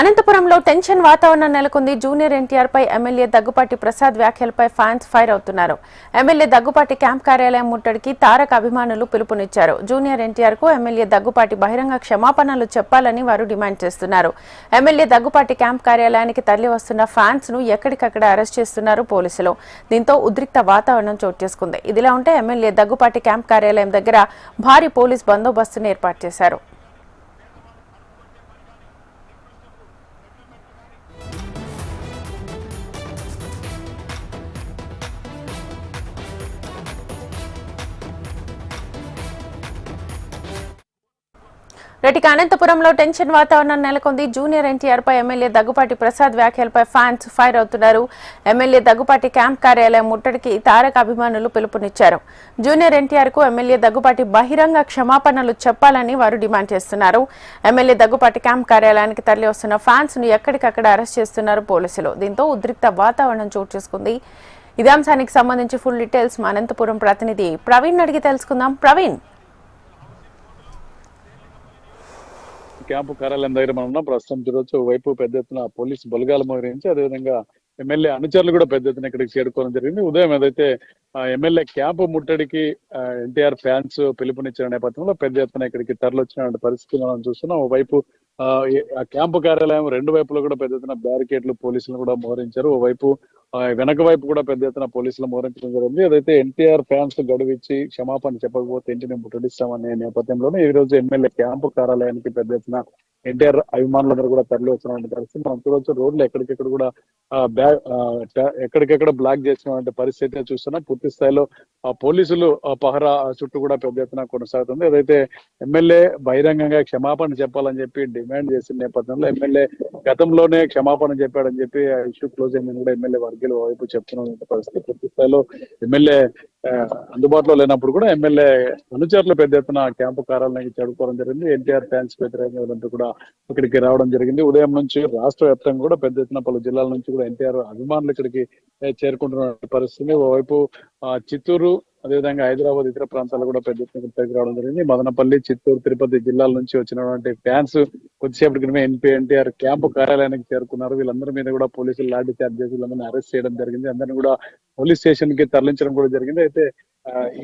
అనంతపురంలో టెన్షన్ వాతావరణం నెలకొంది. జూనియర్ ఎన్టీఆర్ పై ఎమ్మెల్యే దగ్గుపాటి ప్రసాద్ వ్యాఖ్యలపై ఫ్యాన్స్ ఫైర్ అవుతున్నారు. ఎమ్మెల్యే దగ్గుపాటి క్యాంప్ కార్యాలయం ముట్టడికి తారక అభిమానులు పిలుపునిచ్చారు. జూనియర్ ఎన్టీఆర్కు ఎమ్మెల్యే దగ్గుపాటి బహిరంగ క్షమాపణలు చెప్పాలని వారు డిమాండ్ చేస్తున్నారు. ఎమ్మెల్యే దగ్గుపాటి క్యాంప్ కార్యాలయానికి తరలి వస్తున్న ఫ్యాన్స్ను ఎక్కడికక్కడ అరెస్ట్ చేస్తున్నారు పోలీసులు. దీంతో ఉద్రిక్త వాతావరణం చోటు చేసుకుంది. ఇదిలా ఉంటే ఎమ్మెల్యే దగ్గుపాటి క్యాంప్ కార్యాలయం దగ్గర భారీ పోలీస్ బందోబస్తును ఏర్పాటు చేశారు. రెడ్డికి అనంతపురంలో టెన్షన్ వాతావరణం నెలకొంది. జూనియర్ ఎన్టీఆర్ పై ఎమ్మెల్యే దగ్గుపాటి ప్రసాద్ వ్యాఖ్యలపై ఫ్యాన్స్ ఫైర్ అవుతున్నారు. ఎమ్మెల్యే దగ్గుపాటి క్యాంప్ కార్యాలయం ముట్టడికి తారక అభిమానులు పిలుపునిచ్చారు. జూనియర్ ఎన్టీఆర్కు ఎమ్మెల్యే దగ్గుపాటి బహిరంగ క్షమాపణలు చెప్పాలని వారు డిమాండ్ చేస్తున్నారు. ఎమ్మెల్యే దగ్గుపాటి క్యాంప్ కార్యాలయానికి తరలి వస్తున్న ఫ్యాన్స్ను ఎక్కడికక్కడ అరెస్ట్ చేస్తున్నారు పోలీసులు. దీంతో ఉద్రిక్త వాతావరణం చోటు చేసుకుంది. ఇదే అంశానికి సంబంధించి ఫుల్ డీటెయిల్స్ మా అనంతపురం ప్రతినిధి ప్రవీణ్ అడిగి తెలుసుకుందాం. ప్రవీణ్. క్యాంపు కార్యాలయం దగ్గర మనం ఉన్నాం. ప్రస్తుతం చూడొచ్చు వైపు పెద్ద ఎత్తున పోలీసు బలగాలు మోహరించి అదేవిధంగా ఎమ్మెల్యే అనుచరులు కూడా పెద్ద ఎత్తున ఇక్కడికి చేరుకోవడం జరిగింది. ఉదయం ఏదైతే ఎమ్మెల్యే క్యాంపు ముట్టడికి ఎన్టీఆర్ ఫ్యాన్స్ పిలుపునిచ్చిన నేపథ్యంలో పెద్ద ఎత్తున ఇక్కడికి తరలొచ్చినటువంటి పరిస్థితులు మనం చూస్తున్నాం. ఓవైపు ఆ, ఆ క్యాంపు కార్యాలయం రెండు వైపులో కూడా పెద్ద ఎత్తున బ్యారికేడ్లు పోలీసులు కూడా మోహరించారు. ఓవైపు వెనక వైపు కూడా పెద్ద ఎత్తున పోలీసులు మోహరించడం జరిగింది. ఏదైతే ఎన్టీఆర్ ఫ్యాన్స్ గడువిచ్చి క్షమాపణ చెప్పకపోతే ఇంటిని ముట్టడిస్తామనే నేపథ్యంలోనే ఈ రోజు ఎమ్మెల్యే క్యాంపు కార్యాలయానికి పెద్ద ఎత్తున ఎన్టీఆర్ అభిమానులందరూ కూడా తరలి వచ్చినటువంటి పరిస్థితి మనం చూడవచ్చు రోడ్లు ఎక్కడికెక్కడ కూడా ఎక్కడికెక్కడ బ్లాక్ చేసినటువంటి పరిస్థితి చూస్తున్నాం. పూర్తి స్థాయిలో ఆ పోలీసులు పహరా చుట్టూ కూడా పెద్ద ఎత్తున కొనసాగుతుంది. ఏదైతే ఎమ్మెల్యే బహిరంగంగా క్షమాపణ చెప్పాలని చెప్పి డిమాండ్ చేసిన నేపథ్యంలో ఎమ్మెల్యే గతంలోనే క్షమాపణ చెప్పాడని చెప్పి ఇష్యూ క్లోజ్ అయిందని కూడా ఎమ్మెల్యే వర్గీయుల వైపు చెప్తున్న పరిస్థితి. పూర్తి స్థాయిలో ఎమ్మెల్యే అందుబాటులో లేనప్పుడు కూడా ఎమ్మెల్యే అనుచరులు పెద్ద ఎత్తున క్యాంపు కార్యాలయానికి చేరుకోవడం జరిగింది. ఎన్టీఆర్ ఫ్యాన్స్ వ్యతిరేకంగా కూడా ఇక్కడికి రావడం జరిగింది. ఉదయం నుంచి రాష్ట్ర వ్యాప్తంగా కూడా పెద్ద ఎత్తున పలు జిల్లాల నుంచి కూడా ఎన్టీఆర్ అభిమానులు ఇక్కడికి చేరుకుంటున్న పరిస్థితి. ఓవైపు ఆ, చిత్తూరు అదేవిధంగా హైదరాబాద్ ఇతర ప్రాంతాలు కూడా పెద్ద ఎత్తున ఇక్కడికి రావడం జరిగింది. మదనపల్లి చిత్తూరు తిరుపతి జిల్లాల నుంచి వచ్చినటువంటి ఫ్యాన్స్ కొద్దిసేపటి క్రిమే ఎన్పీ ఎన్టీఆర్ క్యాంపు కార్యాలయానికి చేరుకున్నారు. వీళ్ళందరి మీద కూడా పోలీసులు లాఠీ చార్జ్ చేసి వీళ్ళందరినీ అరెస్ట్ చేయడం జరిగింది. అందరిని కూడా పోలీస్ స్టేషన్కి తరలించడం కూడా జరిగింది. అయితే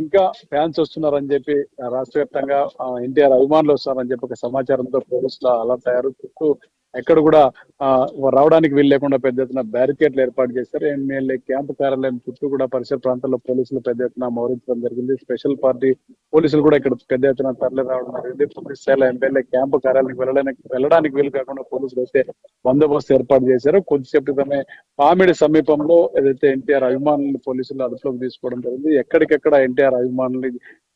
ఇంకా ఫ్యాన్స్ వస్తున్నారని చెప్పి రాష్ట్ర వ్యాప్తంగా ఎన్టీఆర్ అభిమానులు వస్తున్నారని చెప్పి ఒక సమాచారంతో పోలీసులు అలర్ట్ అయ్యారు. చుట్టూ ఎక్కడ కూడా రావడానికి వీలు లేకుండా పెద్ద ఎత్తున బ్యారికేడ్లు ఏర్పాటు చేశారు. ఎమ్మెల్యే క్యాంపు కార్యాలయం చుట్టూ కూడా పరిసర ప్రాంతాల్లో పోలీసులు పెద్ద ఎత్తున మోహరించడం జరిగింది. స్పెషల్ పార్టీ పోలీసులు కూడా ఇక్కడ పెద్ద ఎత్తున తరలి రావడం జరిగింది. పూర్తి స్థాయిలో ఎమ్మెల్యే క్యాంపు కార్యాలయానికి వెళ్ళడానికి వెళ్ళడానికి వీలు కాకుండా పోలీసులు అయితే బందోబస్తు ఏర్పాటు చేశారు. కొద్దిసేపు క్రితమే పామిడి సమీపంలో ఏదైతే ఎన్టీఆర్ అభిమానులు పోలీసులు అదుపులోకి తీసుకోవడం జరిగింది. ఎక్కడికెక్కడ ఎన్టీఆర్ అభిమానులు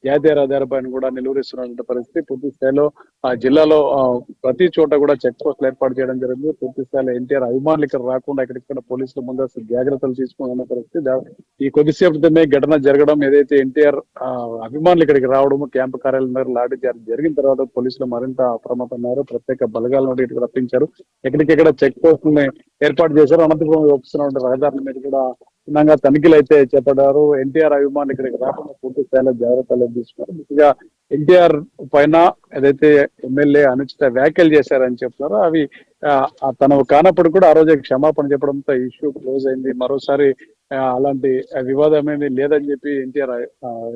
జాతీయ రహదారి పైన కూడా నిలువరిస్తున్నటువంటి పరిస్థితి పూర్తి స్థాయిలో ఆ జిల్లాలో ఆ, ప్రతి చోట కూడా చెక్ పోస్టులు ఏర్పాటు చేయడం జరిగింది. పూర్తి స్థాయిలో ఎన్టీఆర్ అభిమానులు ఇక్కడ రాకుండా ఎక్కడిక్కడ పోలీసులు ముందస్తు జాగ్రత్తలు తీసుకున్న పరిస్థితి. ఈ కొద్దిసేపు క్రితమే ఘటన జరగడం ఏదైతే ఎన్టీఆర్ అభిమానులు ఇక్కడికి రావడము క్యాంపు కార్యాలయం దగ్గర లాఠీ చార్జ్ జరిగిన తర్వాత పోలీసులు మరింత అప్రమత్తన్నారు ప్రత్యేక బలగాలను కూడా ఇక్కడికి రప్పించారు. ఎక్కడికెక్కడ చెక్ పోస్టులను ఏర్పాటు చేశారు. అనంతపురం వస్తున్నటువంటి రహదారుల మీద కూడా క్షుణ్ణంగా తనిఖీలు అయితే చేపట్టారు ఎన్టీఆర్ అభిమానులు ఇక్కడికి రాకుండా పూర్తి స్థాయిలో జాగ్రత్తలు తీసుకున్నారు. ముఖ్యంగా ఎన్టీఆర్ పైన ఏదైతే ఎమ్మెల్యే అనుచిత వ్యాఖ్యలు చేశారని చెప్తున్నారో అవి ఆ, కానప్పుడు కూడా ఆ రోజే క్షమాపణ చెప్పడంతో ఇష్యూ క్లోజ్ అయింది. మరోసారి అలాంటి వివాదం ఏమీ లేదని చెప్పి ఎన్టీఆర్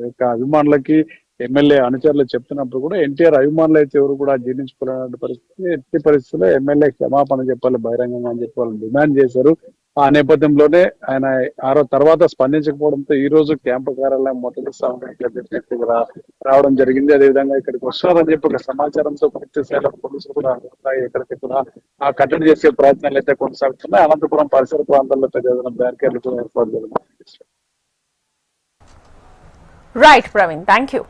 యొక్క అభిమానులకి ఎమ్మెల్యే అనుచరులు చెప్తున్నప్పుడు కూడా ఎన్టీఆర్ అభిమానులు అయితే ఎవరు కూడా జీర్ణించుకోలేనటువంటి పరిస్థితి. ఎట్టి పరిస్థితుల్లో ఎమ్మెల్యే క్షమాపణ చెప్పాలి బహిరంగంగా అని చెప్పి వాళ్ళు డిమాండ్ చేశారు. ఆ నేపథ్యంలోనే ఆయన ఆరో తర్వాత స్పందించకపోవడంతో ఈ రోజు క్యాంపు కార్యాలయం మొదటి రావడం జరిగింది. అదేవిధంగా ఇక్కడికి వస్తున్నారని చెప్పి ఒక సమాచారంతో పూర్తి స్థాయిలో పోలీసులు కూడా ఇక్కడికి కూడా ఆ కట్టడి చేసే ప్రయత్నాలు అయితే కొనసాగుతున్నాయి. అనంతపురం పరిసర ప్రాంతాల్లో పెద్ద బ్యారికేడ్లు కూడా ఏర్పాటు జరిగింది. Right Praveen thank you